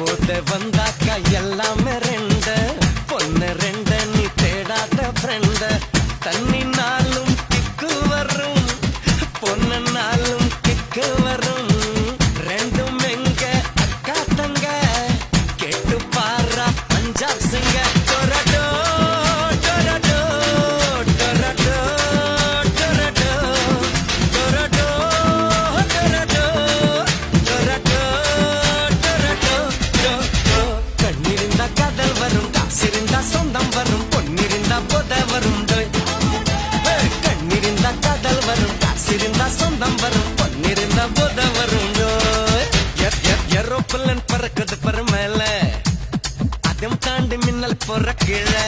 போத வந்தாக்கா எல்லாமே ரெண்டு. பொண்ணு ரெண்டு நீ தேடாத ஃப்ரெண்ட தண்ணி நாளும் கிக்கு வரும். பொண்ணு கதை வருண்டோய் கண்ணிருந்தா கடல் வரும் காசிருந்தா சொந்தம் வரும் பொன்னிருந்தா போத வருண்டோ ஏரோப்பிள்ளன் பறக்குது பருமேல. அதும் தாண்டி மின்னல் போற கீழே.